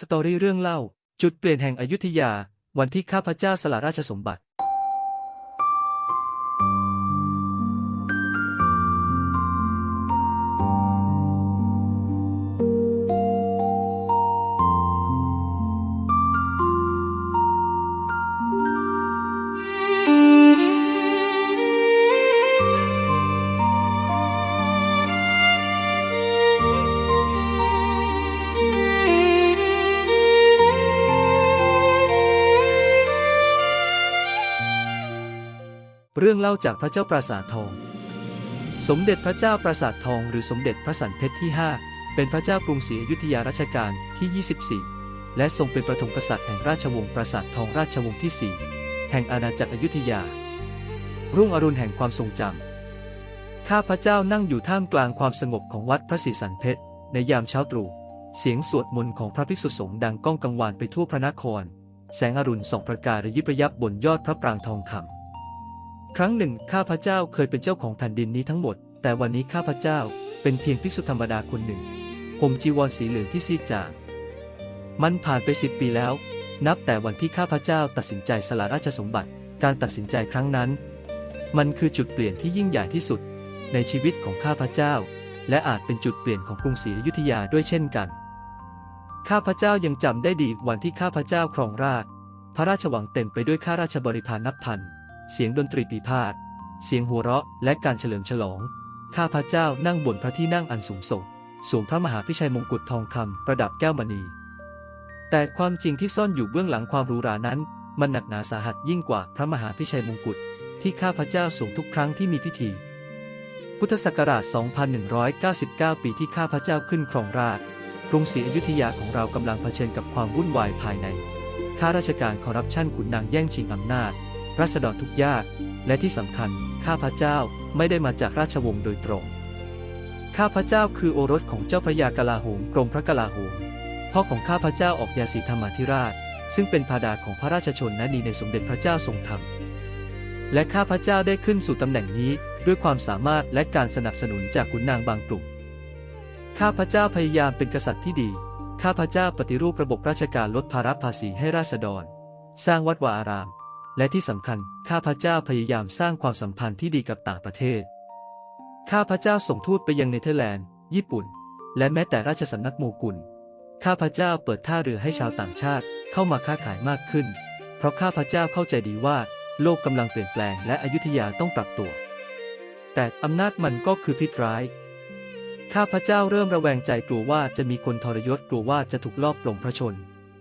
สตอรี่เรื่องเล่า จุดเปลี่ยนแห่งอยุธยา วันที่ข้าพเจ้าสละราชสมบัติ เรื่องเล่าจากพระเจ้าปราสาททอง สมเด็จพระเจ้าปราสาททองหรือสมเด็จพระสันเพชรที่ 5 เป็นพระเจ้ากรุงศรีอยุธยารัชกาลที่ 24 และทรงเป็นประถมกษัตริย์แห่งราชวงศ์ปราสาททองราชวงศ์ที่ 4 แห่งอาณาจักรอยุธยา รุ่งอรุณแห่งความทรงจำข้าพระเจ้านั่งอยู่ท่ามกลางความสงบของวัดพระศรีสันเพชรในยามเช้าตรู่เสียงสวดมนต์ของพระภิกษุสงฆ์ดังก้องกังวานไปทั่วพระนคร แสงอรุณส่องประกายระยิบระยับบนยอดพระปรางทองคำ ครั้งหนึ่งข้าพเจ้าเคยเป็นเจ้าของแผ่นดินนี้ทั้งหมด แต่วันนี้ข้าพเจ้าเป็นเพียงภิกษุธรรมดาคนหนึ่ง ผมจีวรสีเหลืองที่ซีดจางมันผ่านไปสิบปีแล้ว นับแต่วันที่ข้าพเจ้าตัดสินใจสละราชสมบัติ การตัดสินใจครั้งนั้น มันคือจุดเปลี่ยนที่ยิ่งใหญ่ที่สุด ในชีวิตของข้าพเจ้า และอาจเป็นจุดเปลี่ยนของกรุงศรีอยุธยาด้วยเช่นกัน ข้าพเจ้ายังจำได้ดีวันที่ข้าพเจ้าครองราช พระราชวังเต็มไปด้วยข้าราชบริพารนับพัน เสียงดนตรีปีพาดเสียงหัวเราะและการเฉลิมฉลอง ข้าพระเจ้านั่งบนพระที่นั่งอันสูงส่งสวมพระมหาพิชัยมงกุฎทองคำประดับแก้วมณี แต่ความจริงที่ซ่อนอยู่เบื้องหลังความหรูหรานั้น มันหนักหนาสาหัสยิ่งกว่าพระมหาพิชัยมงกุฎที่ข้าพระเจ้าสวมทุกครั้งที่มีพิธี พุทธศักราช 2199 ปีที่ข้าพระเจ้าขึ้นครองราชย์กรุงศรีอยุธยาของเรากำลังเผชิญกับความวุ่นวายภายในข้าราชการคอร์รัปชันขุนนางแย่งชิงอำนาจ รัษฎรทุกยาก และที่สำคัญ ข้าพเจ้าไม่ได้มาจากราชวงศ์โดยตรง ข้าพเจ้าคือโอรสของเจ้าพระยากลาโหมกรมพระกลาโหมพ่อของข้าพเจ้าออกยาสีธรรมาธิราช ซึ่งเป็นพาดาของพระราชชนนีในสมเด็จพระเจ้าทรงธรรม และข้าพเจ้าได้ขึ้นสู่ตำแหน่งนี้ด้วยความสามารถและการสนับสนุนจากขุนนางบางกลุ่ม ข้าพเจ้าพยายามเป็นกษัตริย์ที่ดี ข้าพเจ้าปฏิรูประบบราชการลดภาระภาษีให้ราษฎร สร้างวัดวาอาราม และที่สำคัญข้าพเจ้าพยายามสร้างความสัมพันธ์ที่ดีกับต่างประเทศ ข้าพเจ้าส่งทูตไปยังเนเธอร์แลนด์ ญี่ปุ่น และแม้แต่ราชสำนักโมกุล ข้าพเจ้าเปิดท่าเรือให้ชาวต่างชาติเข้ามาค้าขายมากขึ้น เพราะข้าพเจ้าเข้าใจดีว่า โลกกำลังเปลี่ยนแปลงและอยุธยาต้องปรับตัว แต่อำนาจมันก็คือพิษร้าย ข้าพเจ้าเริ่มระแวงใจกลัวว่าจะมีคนทรยศกลัวว่าจะถูกลอบปลงพระชน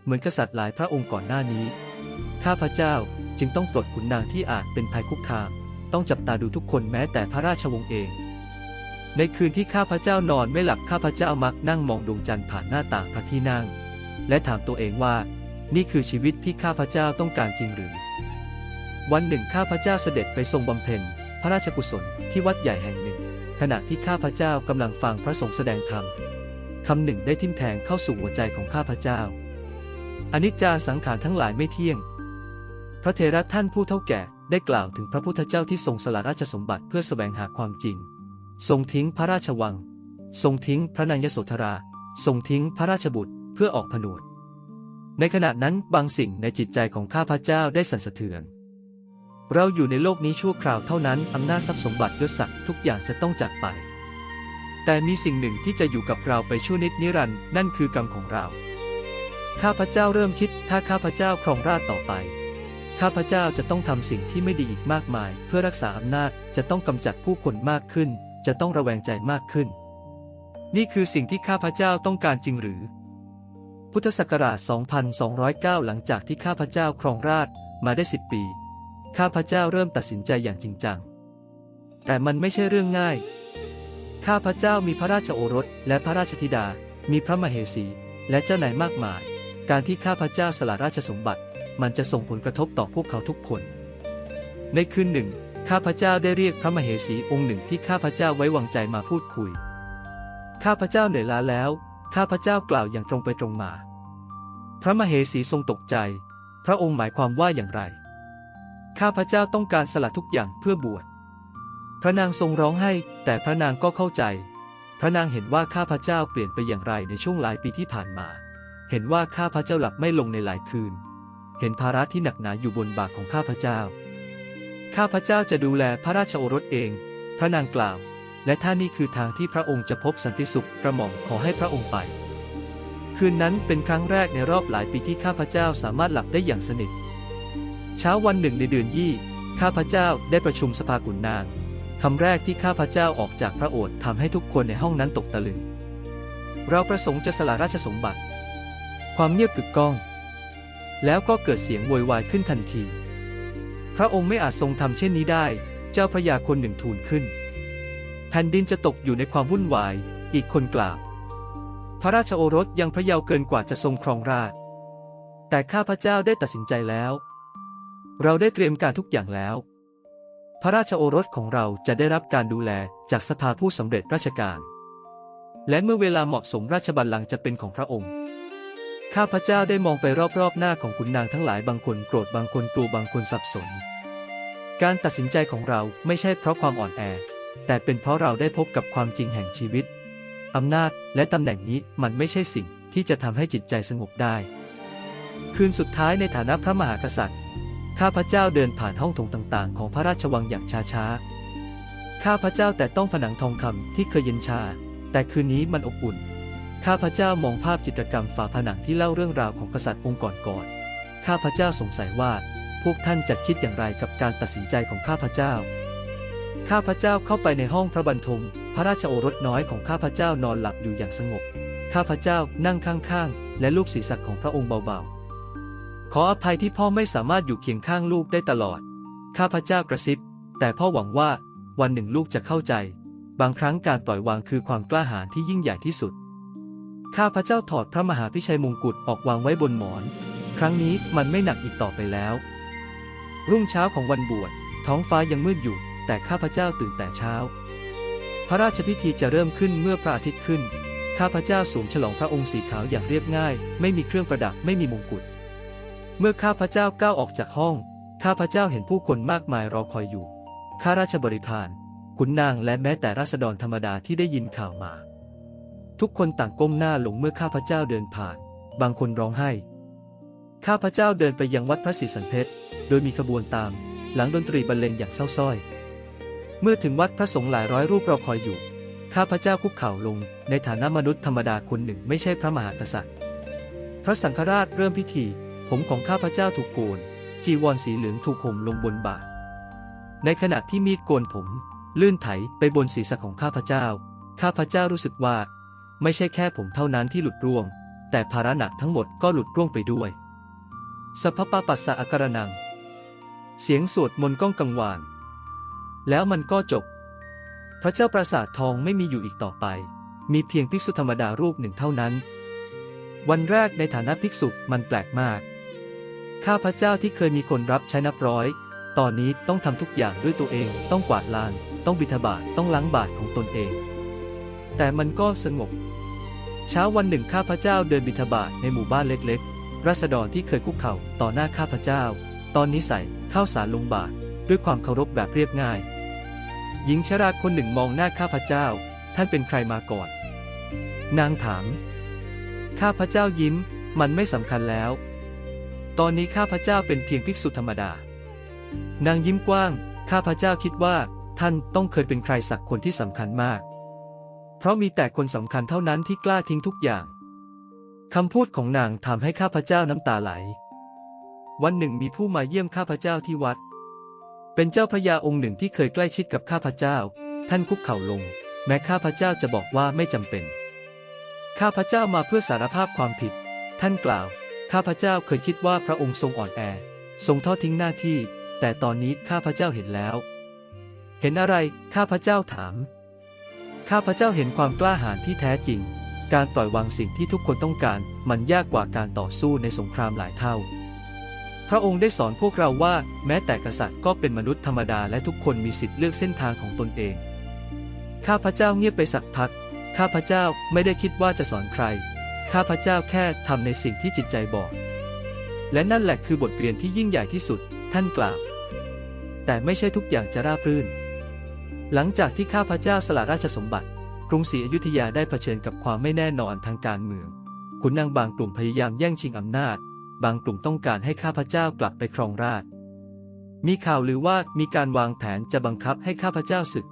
เหมือนกษัตริย์หลายพระองค์ก่อนหน้านี้ ข้าพเจ้า จึงต้องปลดขุนนางที่อาจเป็นภัยคุกคาม ต้องจับตาดูทุกคนแม้แต่พระราชวงศ์เอง ในคืนที่ข้าพเจ้านอนไม่หลับข้าพเจ้ามักนั่งมองดวงจันทร์ผ่านหน้าต่างพระที่นั่ง และถามตัวเองว่า นี่คือชีวิตที่ข้าพเจ้าต้องการจริงหรือ วันหนึ่งข้าพเจ้าเสด็จไปทรงบำเพ็ญพระราชกุศลที่วัดใหญ่แห่งหนึ่ง ขณะที่ข้าพเจ้ากำลังฟังพระสงฆ์แสดงธรรมคำหนึ่งได้ทิ่มแทงเข้าสู่หัวใจของข้าพเจ้าอนิจจาสังขารทั้งหลายไม่เที่ยง พระเทระท่านผู้เท่าแก่ได้กล่าวถึงพระพุทธเจ้าที่ทรงสละราชสมบัติเพื่อแสวงหาความจริง ทรงทิ้งพระราชวัง ทรงทิ้งพระนางยโสธรา ทรงทิ้งพระราชบุตรเพื่อออกผนวด ในขณะนั้นบางสิ่งในจิตใจของข้าพเจ้าได้สั่นสะเทือน เราอยู่ในโลกนี้ชั่วคราวเท่านั้นอำนาจทรัพย์สมบัติยศศักดิ์ทุกอย่างจะต้องจากไป แต่มีสิ่งหนึ่งที่จะอยู่กับเราไปชั่วนิดนิรันดร์นั่นคือกรรมของเรา ข้าพเจ้าเริ่มคิดถ้าข้าพเจ้าครองราชต่อไป ข้าพเจ้าจะต้องทำสิ่งที่ไม่ดีอีกมากมาย เพื่อรักษาอำนาจ จะต้องกำจัดผู้คนมากขึ้น จะต้องระแวงใจมากขึ้น นี่คือสิ่งที่ข้าพเจ้าต้องการจริงหรือ พุทธศักราช 2209 หลังจากที่ข้าพเจ้าครองราชมาได้ 10 ปี ข้าพเจ้าเริ่มตัดสินใจอย่างจริงจัง แต่มันไม่ใช่เรื่องง่าย ข้าพเจ้ามีพระราชโอรสและพระราชธิดา มีพระมเหสี และเจ้านายมากมาย การที่ข้าพเจ้าสละราชสมบัติ มันจะส่งผลกระทบต่อพวกเขาทุกคน ในคืนหนึ่ง ข้าพเจ้าได้เรียกพระมเหสีองค์หนึ่งที่ข้าพเจ้าไว้วางใจมาพูดคุย ข้าพเจ้าเหนื่อยล้าแล้ว ข้าพเจ้ากล่าวอย่างตรงไปตรงมา พระมเหสีทรงตกใจ พระองค์หมายความว่าอย่างไร ข้าพเจ้าต้องการสละทุกอย่างเพื่อบวช พระนางทรงร้องไห้ แต่พระนางก็เข้าใจ พระนางเห็นว่าข้าพเจ้าเปลี่ยนไปอย่างไรในช่วงหลายปีที่ผ่านมา เห็นว่าข้าพระเจ้าหลับไม่ลงในหลายคืน เห็นภาระที่หนักหนาอยู่บนบ่าของข้าพระเจ้า ข้าพระเจ้าจะดูแลพระราชโอรสเอง พระนางกล่าว และถ้านี่คือทางที่พระองค์จะพบสันติสุขกระหม่อมขอให้พระองค์ไป คืนนั้นเป็นครั้งแรกในรอบหลายปีที่ข้าพเจ้าสามารถหลับได้อย่างสนิท เช้าวันหนึ่งในเดือนยี่ ข้าพเจ้าได้ประชุมสภาขุนนางคำแรกที่ข้าพเจ้าออกจากพระโอษฐ์ทำให้ทุกคนในห้องนั้นตกตะลึง เราประสงค์จะสละราชสมบัติ ความเงียบกึกก้อง แล้วก็เกิดเสียงโวยวายขึ้นทันที พระองค์ไม่อาจทรงทำเช่นนี้ได้ เจ้าพระยาคนหนึ่งทูลขึ้น แผ่นดินจะตกอยู่ในความวุ่นวาย อีกคนกล่าว พระราชโอรสยังพระเยาว์เกินกว่าจะทรงครองราชแต่ข้าพระเจ้าได้ตัดสินใจแล้ว เราได้เตรียมการทุกอย่างแล้ว พระราชโอรสของเราจะได้รับการดูแลจากสภาผู้สำเร็จราชการ และเมื่อเวลาเหมาะสมราชบัลลังก์จะเป็นของพระองค์ ข้าพเจ้าได้มองไปรอบๆหน้าของขุนนางทั้งหลายบางคนโกรธบางคนกลัวบางคนสับสน การตัดสินใจของเราไม่ใช่เพราะความอ่อนแอ แต่เป็นเพราะเราได้พบกับความจริงแห่งชีวิต อำนาจและตำแหน่งนี้มันไม่ใช่สิ่งที่จะทำให้จิตใจสงบได้ คืนสุดท้ายในฐานะพระมหากษัตริย์ ข้าพเจ้าเดินผ่านห้องโถงต่างๆ ของพระราชวังอย่างช้าๆ ข้าพเจ้าแต่ต้องผนังทองคำที่เคยเย็นชา แต่คืนนี้มันอบอุ่น ข้าพเจ้ามองภาพจิตรกรรมฝาผนังที่เล่าเรื่องราวของกษัตริย์องค์ก่อนๆข้าพเจ้าสงสัยว่า พวกท่านจะคิดอย่างไรกับการตัดสินใจของข้าพเจ้า ข้าพเจ้าเข้าไปในห้องพระบรรทม พระราชโอรสน้อยของข้าพเจ้านอนหลับอยู่อย่างสงบ ข้าพเจ้านั่งข้างๆ และลูบศีรษะของพระองค์เบาๆ ขออภัยที่พ่อไม่สามารถอยู่เคียงข้างลูกได้ตลอด ข้าพเจ้ากระซิบ แต่พ่อหวังว่าวันหนึ่งลูกจะเข้าใจ บางครั้งการปล่อยวางคือความกล้าหาญที่ยิ่งใหญ่ที่สุด ข้าพระเจ้าถอดพระมหาพิชัยมงกุฎออกวางไว้บนหมอน ครั้งนี้มันไม่หนักอีกต่อไปแล้ว รุ่งเช้าของวันบวช ท้องฟ้ายังมืดอยู่ แต่ข้าพระเจ้าตื่นแต่เช้า พระราชพิธีจะเริ่มขึ้นเมื่อพระอาทิตย์ขึ้น ข้าพระเจ้าสวมฉลองพระองค์สีขาวอย่างเรียบง่าย ไม่มีเครื่องประดับไม่มีมงกุฎ เมื่อข้าพระเจ้าก้าวออกจากห้อง ข้าพระเจ้าเห็นผู้คนมากมายรอคอยอยู่ ข้าราชบริพารขุนนางและแม้แต่ราษฎรธรรมดาที่ได้ยินข่าวมา ทุกคนต่างก้มหน้าลงเมื่อข้าพเจ้าเดินผ่าน บางคนร้องไห้ ข้าพเจ้าเดินไปยังวัดพระศรีสันเพชร โดยมีขบวนตาม หลังดนตรีบรรเลงอย่างเศร้าส้อย เมื่อถึงวัดพระสงฆ์หลายร้อยรูปรอคอยอยู่ ข้าพเจ้าคุกเข่าลง ในฐานะมนุษย์ธรรมดาคนหนึ่งไม่ใช่พระมหากษัตริย์ พระสังฆราชเริ่มพิธี ผมของข้าพเจ้าถูกโกน จีวรสีเหลืองถูกห่มลงบนบ่า ในขณะที่มีดโกนผม ลื่นไถไปบนศีรษะของข้าพเจ้า ข้าพเจ้ารู้สึกว่า ไม่ใช่แค่ผมเท่านั้นที่หลุดร่วง แต่ภาระหนักทั้งหมดก็หลุดร่วงไปด้วยสัพพปะปัสสะอาการนัง เสียงสวดมนต์ก้องกังวาน แล้วมันก็จบ พระเจ้าปราสาททองไม่มีอยู่อีกต่อไป มีเพียงภิกษุธรรมดารูปหนึ่งเท่านั้น วันแรกในฐานะภิกษุมันแปลกมาก ข้าพระเจ้าที่เคยมีคนรับใช้นับร้อย ตอนนี้ต้องทำทุกอย่างด้วยตัวเอง ต้องกวาดลาน ต้องบิณฑบาตต้องล้างบาตรของตนเอง แต่มันก็สงบ เช้าวันหนึ่งข้าพเจ้าเดินบิณฑบาตในหมู่บ้านเล็กๆ ราษฎรที่เคยคุกเข่าต่อหน้าข้าพเจ้า ตอนนี้ใส่ข้าวสารลงบาตรด้วยความเคารพแบบเรียบง่าย หญิงชราคนหนึ่งมองหน้าข้าพเจ้า ท่านเป็นใครมาก่อน นางถาม ข้าพเจ้ายิ้ม มันไม่สำคัญแล้ว ตอนนี้ข้าพเจ้าเป็นเพียงภิกษุธรรมดา นางยิ้มกว้าง ข้าพเจ้าคิดว่า ท่านต้องเคยเป็นใครสักคนที่สำคัญมาก เพราะมีแต่คนสำคัญเท่านั้นที่กล้าทิ้งทุกอย่างคำพูดของนางทำให้ข้าพเจ้าน้ำตาไหล วันหนึ่งมีผู้มาเยี่ยมข้าพเจ้าที่วัด เป็นเจ้าพระยาองค์หนึ่งที่เคยใกล้ชิดกับข้าพเจ้า ท่านคุกเข่าลง แม้ข้าพเจ้าจะบอกว่าไม่จำเป็น ข้าพเจ้ามาเพื่อสารภาพความผิด ท่านกล่าว ข้าพเจ้าเคยคิดว่าพระองค์ทรงอ่อนแอ ทรงทอดทิ้งหน้าที่ แต่ตอนนี้ข้าพเจ้าเห็นแล้ว เห็นอะไร ข้าพเจ้าถาม ข้าพเจ้าเห็นความกล้าหาญที่แท้จริง การปล่อยวางสิ่งที่ทุกคนต้องการ มันยากกว่าการต่อสู้ในสงครามหลายเท่า พระองค์ได้สอนพวกเราว่า แม้แต่กษัตริย์ก็เป็นมนุษย์ธรรมดาและทุกคนมีสิทธิ์เลือกเส้นทางของตนเอง ข้าพเจ้าเงียบไปสักพัก ข้าพเจ้าไม่ได้คิดว่าจะสอนใคร ข้าพเจ้าแค่ทำในสิ่งที่จิตใจบอก และนั่นแหละคือบทเรียนที่ยิ่งใหญ่ที่สุด ท่านกล่าว แต่ไม่ใช่ทุกอย่างจะราบรื่น หลังจากที่ข้าพเจ้าสละราชสมบัติ กรุงศรีอยุธยาได้เผชิญกับความไม่แน่นอนทางการเมือง ขุนนางบางกลุ่มพยายามแย่งชิงอำนาจ บางกลุ่มต้องการให้ข้าพเจ้ากลับไปครองราช มีข่าวลือว่ามีการวางแผนจะบังคับให้ข้าพเจ้าศึก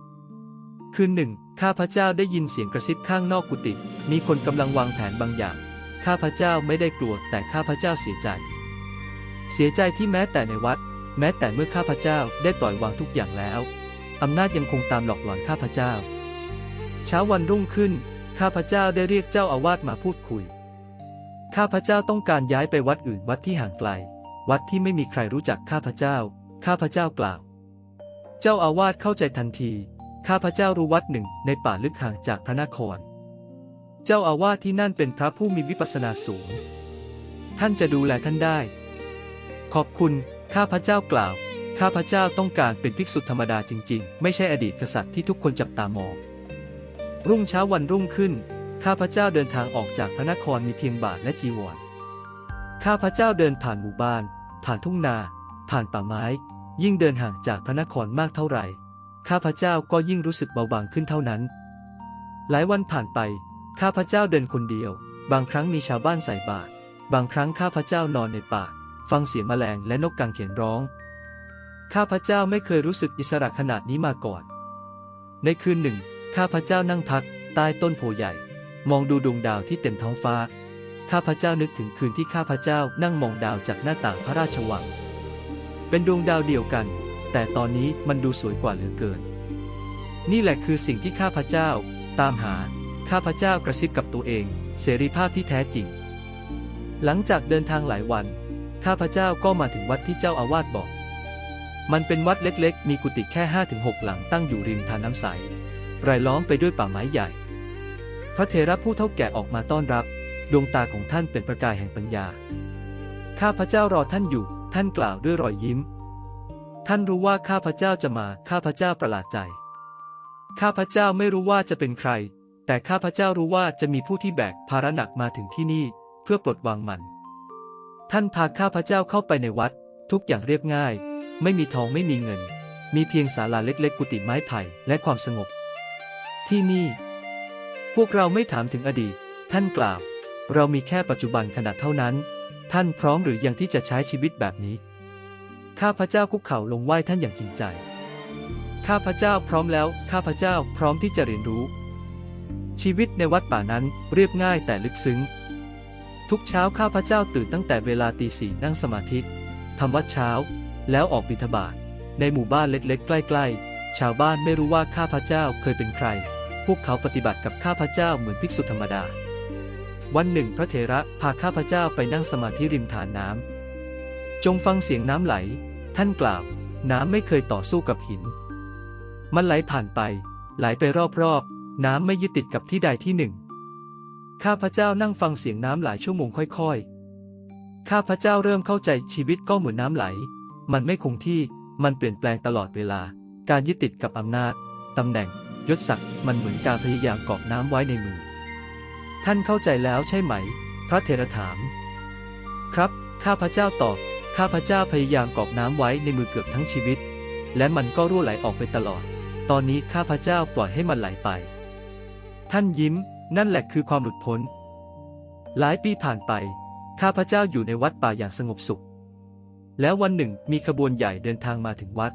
คืนหนึ่ง ข้าพเจ้าได้ยินเสียงกระซิบข้างนอกกุฏิ มีคนกำลังวางแผนบางอย่าง ข้าพเจ้าไม่ได้กลัวแต่ข้าพเจ้าเสียใจ เสียใจที่แม้แต่ในวัด แม้แต่เมื่อข้าพเจ้าได้ปล่อยวางทุกอย่างแล้ว อำนาจยังคงตามหลอกหลอนข้าพเจ้า เช้าวันรุ่งขึ้น ข้าพเจ้าได้เรียกเจ้าอาวาสมาพูดคุย ข้าพเจ้าต้องการย้ายไปวัดอื่นวัดที่ห่างไกล วัดที่ไม่มีใครรู้จักข้าพเจ้า ข้าพเจ้ากล่าว เจ้าอาวาสเข้าใจทันที ข้าพเจ้ารู้วัดหนึ่งในป่าลึกห่างจากพระนคร เจ้าอาวาสที่นั่นเป็นพระผู้มีวิปัสสนาสูง ท่านจะดูแลท่านได้ ขอบคุณ ข้าพเจ้ากล่าว ข้าพเจ้าต้องการเป็นภิกษุธรรมดาจริง ๆ ไม่ใช่อดีตกษัตริย์ที่ทุกคนจับตามอง รุ่งเช้าวันรุ่งขึ้น ข้าพเจ้าเดินทางออกจากพระนครมีเพียงบาทและจีวร ข้าพเจ้าเดินผ่านหมู่บ้าน ผ่านทุ่งนา ผ่านป่าไม้ ยิ่งเดินห่างจากพระนครมากเท่าไหร่ ข้าพเจ้าก็ยิ่งรู้สึกเบาบางขึ้นเท่านั้น หลายวันผ่านไป ข้าพเจ้าเดินคนเดียว บางครั้งมีชาวบ้านใส่บาตร บางครั้งข้าพเจ้านอนในป่า ฟังเสียงแมลงและนกกังเขียนร้อง ข้าพเจ้าไม่เคยรู้สึกอิสระขนาดนี้มาก่อน ในคืนหนึ่ง ข้าพเจ้านั่งพัก ใต้ต้นโพใหญ่ มองดูดวงดาวที่เต็มท้องฟ้า ข้าพเจ้านึกถึงคืนที่ข้าพเจ้านั่งมองดาวจากหน้าต่างพระราชวัง เป็นดวงดาวเดียวกัน แต่ตอนนี้มันดูสวยกว่าเหลือเกิน นี่แหละคือสิ่งที่ข้าพเจ้า ตามหา ข้าพเจ้ากระซิบกับตัวเอง เสรีภาพที่แท้จริง หลังจากเดินทางหลายวัน ข้าพเจ้าก็มาถึงวัดที่เจ้าอาวาสบอก มันเป็นวัดเล็กๆ มีกุฏิแค่ 5-6 หลังตั้งอยู่ริมทานน้ำใส รายล้อมไปด้วยป่าไม้ใหญ่ พระเทระผู้เฒ่าแก่ออกมาต้อนรับ ดวงตาของท่านเป็นประกายแห่งปัญญา ข้าพระเจ้ารอท่านอยู่ ท่านกล่าวด้วยรอยยิ้ม ท่านรู้ว่าข้าพระเจ้าจะมา ข้าพระเจ้าประหลาดใจ ข้าพระเจ้าไม่รู้ว่าจะเป็นใคร แต่ข้าพระเจ้ารู้ว่าจะมีผู้ที่แบกภาระหนักมาถึงที่นี่ เพื่อปลดวางมัน ท่านพาข้าพระเจ้าเข้าไปในวัด ทุกอย่างเรียบง่าย ไม่มีทองไม่มีเงิน มีเพียงศาลาเล็กๆ กุฏิไม้ไผ่และความสงบ ที่นี่ พวกเราไม่ถามถึงอดีต ท่านกล่าว เรามีแค่ปัจจุบันขณะเท่านั้น ท่านพร้อมหรือยังที่จะใช้ชีวิตแบบนี้ ข้าพเจ้าคุกเข่าลงไหว้ท่านอย่างจริงใจ ข้าพเจ้าพร้อมแล้ว ข้าพเจ้าพร้อมที่จะเรียนรู้ ชีวิตในวัดป่านั้นเรียบง่ายแต่ลึกซึ้งทุกเช้าข้าพเจ้าตื่นตั้งแต่เวลาตีสี่นั่งสมาธิทำวัดเช้า แล้วออกบิณฑบาตในหมู่บ้านเล็กๆ ใกล้ๆ ชาวบ้านไม่รู้ว่าข้าพเจ้าเคยเป็นใคร พวกเขาปฏิบัติกับข้าพเจ้าเหมือนภิกษุธรรมดา วันหนึ่งพระเถระพาข้าพเจ้าไปนั่งสมาธิริมฐานน้ำ จงฟังเสียงน้ำไหล ท่านกล่าว น้ำไม่เคยต่อสู้กับหิน มันไหลผ่านไป ไหลไปรอบๆ น้ำไม่ยึดติดกับที่ใดที่หนึ่ง ข้าพเจ้านั่งฟังเสียงน้ำหลายชั่วโมงค่อยๆ ข้าพเจ้าเริ่มเข้าใจชีวิตก็เหมือนน้ำไหล มันไม่คงที่ มันเปลี่ยนแปลงตลอดเวลา การยึดติดกับอำนาจตำแหน่ง ยศศักดิ์มันเหมือนการพยายามกอบน้ำไว้ในมือ ท่านเข้าใจแล้วใช่ไหม พระเทระถาม ครับ ข้าพระเจ้าตอบ ข้าพระเจ้าพยายามกอบน้ำไว้ในมือเกือบทั้งชีวิต และมันก็รั่วไหลออกไปตลอด ตอนนี้ข้าพระเจ้าปล่อยให้มันไหลไป ท่านยิ้ม นั่นแหละคือความหลุดพ้น หลายปีผ่านไป ข้าพระเจ้าอยู่ในวัดป่าอย่างสงบสุข แล้ววันหนึ่งมีขบวนใหญ่เดินทางมาถึงวัด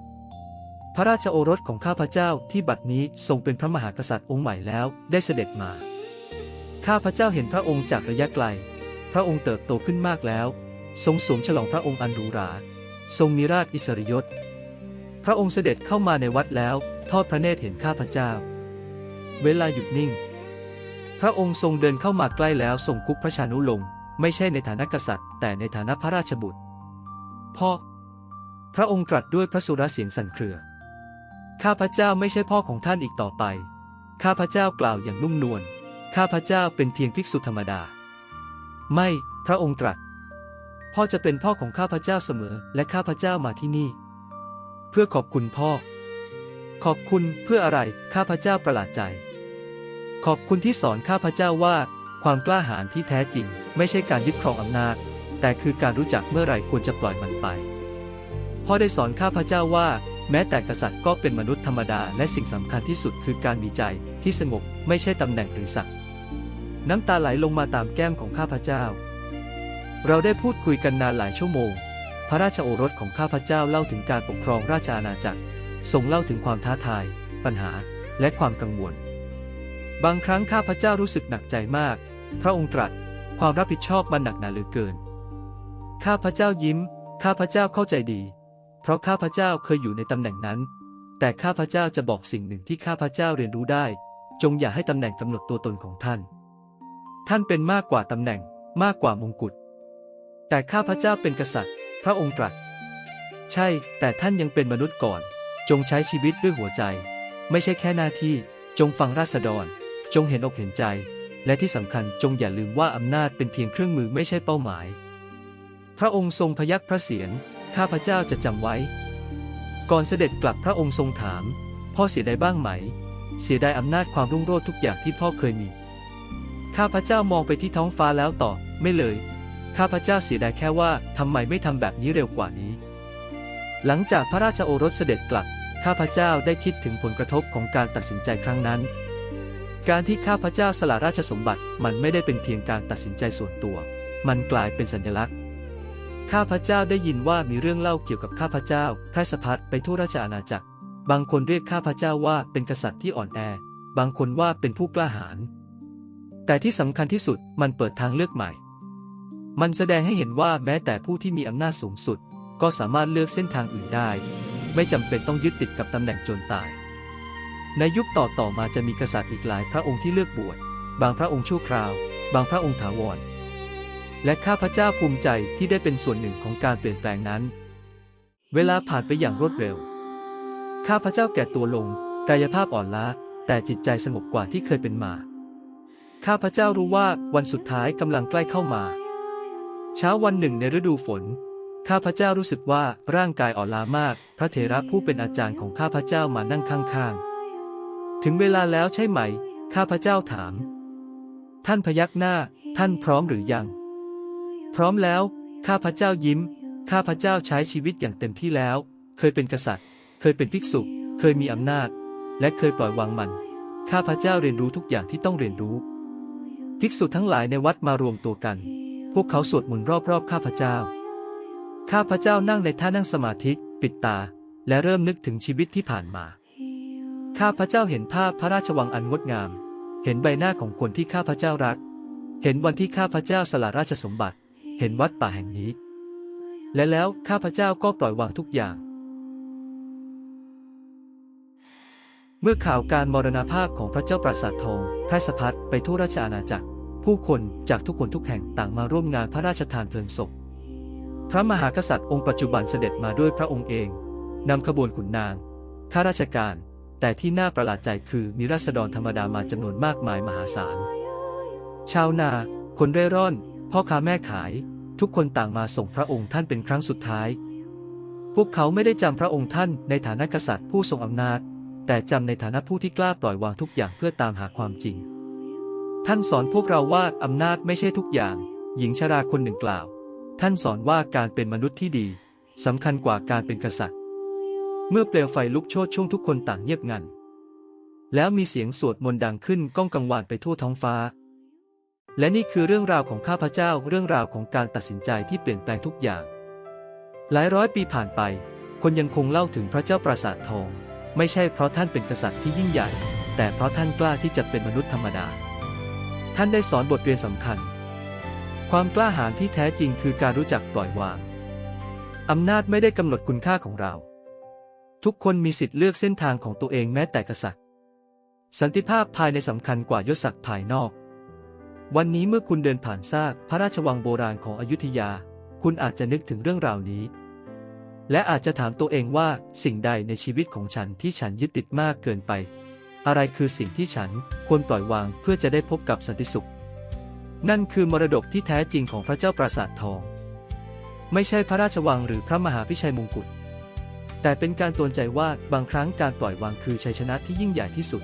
พระราชโอรสของข้าพเจ้าที่บัดนี้ทรงเป็นพระมหากษัตริย์องค์ใหม่แล้วได้เสด็จมา ข้าพเจ้าเห็นพระองค์จากระยะไกล พระองค์เติบโตขึ้นมากแล้ว ทรงสวมฉลองพระองค์อันหรูหรา ทรงมีราชอิสริยศ พระองค์เสด็จเข้ามาในวัดแล้วทอดพระเนตรเห็นข้าพเจ้า เวลาหยุดนิ่ง พระองค์ทรงเดินเข้ามาใกล้แล้วทรงคุกพระชานุลง ไม่ใช่ในฐานะกษัตริย์ แต่ในฐานะพระราชบุตร พ่อ พระองค์ตรัสด้วยพระสุรเสียงสั่นเครือ ข้าพระเจ้าไม่ใช่พ่อของท่านอีกต่อไป ข้าพระเจ้ากล่าวอย่างนุ่มนวล ข้าพระเจ้าเป็นเพียงภิกษุธรรมดา ไม่ พระองค์ตรัส พ่อจะเป็นพ่อของข้าพระเจ้าเสมอ และข้าพระเจ้ามาที่นี่ เพื่อขอบคุณพ่อ ขอบคุณเพื่ออะไร ข้าพระเจ้าประหลาดใจ ขอบคุณที่สอนข้าพระเจ้าว่า ความกล้าหาญที่แท้จริง ไม่ใช่การยึดครองอำนาจ แต่คือการรู้จักเมื่อไหร่ควรจะปล่อยมันไปพ่อได้สอนข้าพเจ้าว่า แม้แต่กษัตริย์ก็เป็นมนุษย์ธรรมดาและสิ่งสำคัญที่สุดคือการมีใจที่สงบไม่ใช่ตำแหน่งหรือศักดิ์น้ำตาไหลลงมาตามแก้มของข้าพเจ้า เราได้พูดคุยกันนานหลายชั่วโมง พระราชโอรสของข้าพเจ้าเล่าถึงการปกครองราชอาณาจักรทรงเล่าถึงความท้าทาย ปัญหา และความกังวล บางครั้งข้าพเจ้ารู้สึกหนักใจมาก พระองค์ตรัสความรับผิดชอบมันหนักหนาเหลือเกิน ข้าพระเจ้ายิ้ม ข้าพระเจ้าเข้าใจดี เพราะข้าพระเจ้าเคยอยู่ในตำแหน่งนั้น แต่ข้าพระเจ้าจะบอกสิ่งหนึ่งที่ข้าพระเจ้าเรียนรู้ได้ จงอย่าให้ตำแหน่งกำหนดตัวตนของท่าน ท่านเป็นมากกว่าตำแหน่ง มากกว่ามงกุฎ แต่ข้าพระเจ้าเป็นกษัตริย์ พระองค์ตรัส ใช่ แต่ท่านยังเป็นมนุษย์ก่อน จงใช้ชีวิตด้วยหัวใจ ไม่ใช่แค่หน้าที่ จงฟังราษฎร จงเห็นอกเห็นใจ และที่สำคัญจงอย่าลืมว่าอำนาจเป็นเพียงเครื่องมือไม่ใช่เป้าหมาย ระองค์ทรงพยักพระเศียรข้าพเจ้าจะจำไว้ ก่อนเสด็จกลับพระองค์ทรงถาม พ่อเสียดายบ้างไหม เสียดายอำนาจความรุ่งโรจน์ทุกอย่างที่พ่อเคยมี ข้าพเจ้ามองไปที่ท้องฟ้าแล้วตอบไม่เลย ข้าพเจ้าเสียดายแค่ว่าทำไมไม่ทำแบบนี้เร็วกว่านี้ หลังจากพระราชโอรสเสด็จกลับ ข้าพเจ้าได้คิดถึงผลกระทบของการตัดสินใจครั้งนั้น การที่ข้าพเจ้าสละราชสมบัติมันไม่ได้เป็นเพียงการตัดสินใจส่วนตัว มันกลายเป็นสัญลักษณ์ ข้าพเจ้าได้ยินว่ามีเรื่องเล่าเกี่ยวกับข้าพเจ้าแพร่สะพัดไปทั่วราชอาณาจักร บางคนเรียกข้าพเจ้าว่าเป็นกษัตริย์ที่อ่อนแอ บางคนว่าเป็นผู้กล้าหาญ แต่ที่สำคัญที่สุดมันเปิดทางเลือกใหม่ มันแสดงให้เห็นว่าแม้แต่ผู้ที่มีอำนาจสูงสุด ก็สามารถเลือกเส้นทางอื่นได้ ไม่จำเป็นต้องยึดติดกับตำแหน่งจนตาย ในยุคต่อต่อมาจะมีกษัตริย์อีกหลาย พระองค์ที่เลือกบวช บางพระองค์ชั่วคราว บางพระองค์ถาวร และข้าพเจ้าภูมิใจที่ได้เป็นส่วนหนึ่งของการเปลี่ยนแปลงนั้น เวลาผ่านไปอย่างรวดเร็ว ข้าพเจ้าแก่ตัวลง กายภาพอ่อนล้า แต่จิตใจสงบกว่าที่เคยเป็นมา ข้าพเจ้ารู้ว่าวันสุดท้ายกำลังใกล้เข้ามา เช้าวันหนึ่งในฤดูฝน ข้าพเจ้ารู้สึกว่าร่างกายอ่อนล้ามาก พระเถระผู้เป็นอาจารย์ของข้าพเจ้ามานั่งข้างๆ ถึงเวลาแล้วใช่ไหม ข้าพเจ้าถาม ท่านพยักหน้า ท่านพร้อมหรือยัง พร้อมแล้ว ข้าพระเจ้ายิ้ม ข้าพระเจ้าใช้ชีวิตอย่างเต็มที่แล้ว เคยเป็นกษัตริย์ เคยเป็นภิกษุ เคยมีอำนาจ และเคยปล่อยวางมัน ข้าพระเจ้าเรียนรู้ทุกอย่างที่ต้องเรียนรู้ ภิกษุทั้งหลายในวัดมารวมตัวกัน พวกเขาสวดมนต์รอบๆ ข้าพระเจ้า ข้าพระเจ้านั่งในท่านั่งสมาธิ ปิดตา และเริ่มนึกถึงชีวิตที่ผ่านมา ข้าพระเจ้าเห็นภาพพระราชวังอันงดงาม เห็นใบหน้าของคนที่ข้าพระเจ้ารัก เห็นวันที่ข้าพระเจ้าสละราชสมบัติ เห็นวัดป่าแห่งนี้ และแล้วข้าพเจ้าก็ปล่อยวางทุกอย่าง เมื่อข่าวการมรณภาพของพระเจ้าปราสาททองแพร่สะพัดไปทั่วราชอาณาจักร ผู้คนจากทุกคนทุกแห่งต่างมาร่วมงานพระราชทานเพลิงศพ พระมหากษัตริย์องค์ปัจจุบันเสด็จมาด้วยพระองค์เองนำขบวนขุนนางข้าราชการ แต่ที่น่าประหลาดใจคือมีราษฎรธรรมดามาจำนวนมากมายมหาศาล ชาวนา คนเร่ร่อน พ่อค้าแม่ขาย ทุกคนต่างมาส่งพระองค์ท่านเป็นครั้งสุดท้าย พวกเขาไม่ได้จำพระองค์ท่านในฐานะกษัตริย์ผู้ทรงอำนาจ แต่จำในฐานะผู้ที่กล้าปล่อยวางทุกอย่างเพื่อตามหาความจริง ท่านสอนพวกเราว่าอำนาจไม่ใช่ทุกอย่าง หญิงชราคนหนึ่งกล่าว ท่านสอนว่าการเป็นมนุษย์ที่ดีสำคัญกว่าการเป็นกษัตริย์ เมื่อเปลวไฟลุกโชนช่วงทุกคนต่างเงียบงัน แล้วมีเสียงสวดมนต์ดังขึ้นก้องกังวานไปทั่วท้องฟ้า และนี่คือเรื่องราวของข้าพเจ้าเรื่องราวของการตัดสินใจที่เปลี่ยนแปลงทุกอย่าง หลายร้อยปีผ่านไป คนยังคงเล่าถึงพระเจ้าปราสาททอง ไม่ใช่เพราะท่านเป็นกษัตริย์ที่ยิ่งใหญ่ แต่เพราะท่านกล้าที่จะเป็นมนุษย์ธรรมดา ท่านได้สอนบทเรียนสำคัญ ความกล้าหาญที่แท้จริงคือการรู้จักปล่อยวางอำนาจไม่ได้กำหนดคุณค่าของเรา ทุกคนมีสิทธิ์เลือกเส้นทางของตัวเองแม้แต่กษัตริย์ สันติภาพภายในสำคัญกว่ายศศักดิ์ภายนอก วันนี้เมื่อคุณเดินผ่านซากพระราชวังโบราณของอยุธยา คุณอาจจะนึกถึงเรื่องราวนี้ และอาจจะถามตัวเองว่าสิ่งใดในชีวิตของฉันที่ฉันยึดติดมากเกินไป อะไรคือสิ่งที่ฉันควรปล่อยวางเพื่อจะได้พบกับสันติสุข นั่นคือมรดกที่แท้จริงของพระเจ้าปราสาททอง ไม่ใช่พระราชวังหรือพระมหาพิชัยมงกุฎแต่เป็นการตือนใจว่าบางครั้งการปล่อยวางคือชัยชนะที่ยิ่งใหญ่ที่สุด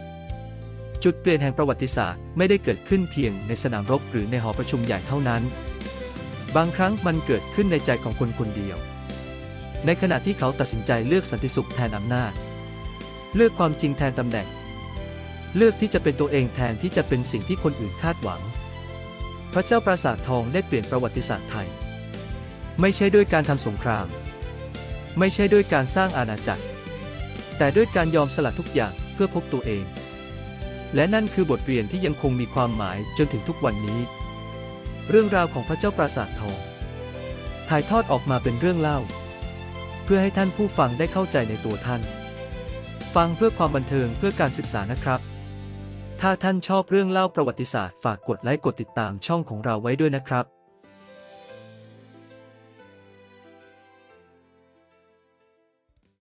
จุดเปลี่ยนแห่งประวัติศาสตร์ไม่ได้เกิดขึ้นเพียงในสนามรบหรือในหอประชุมใหญ่เท่านั้น บางครั้งมันเกิดขึ้นในใจของคนคนเดียว ในขณะที่เขาตัดสินใจเลือกสันติสุขแทนอำนาจ เลือกความจริงแทนตำแหน่ง เลือกที่จะเป็นตัวเองแทนที่จะเป็นสิ่งที่คนอื่นคาดหวัง พระเจ้าปราสาททองได้เปลี่ยนประวัติศาสตร์ไทย ไม่ใช่ด้วยการทำสงคราม ไม่ใช่ด้วยการสร้างอาณาจักร แต่ด้วยการยอมสละทุกอย่างเพื่อพบตัวเอง และนั่นคือบทเรียนที่ยังคงมีความหมายจนถึงทุกวันนี้ เรื่องราวของพระเจ้าปราสาททอง ถ่ายทอดออกมาเป็นเรื่องเล่า เพื่อให้ท่านผู้ฟังได้เข้าใจในตัวท่าน ฟังเพื่อความบันเทิงเพื่อการศึกษานะครับ ถ้าท่านชอบเรื่องเล่าประวัติศาสตร์ฝากกดไลค์กดติดตามช่องของเราไว้ด้วยนะครับ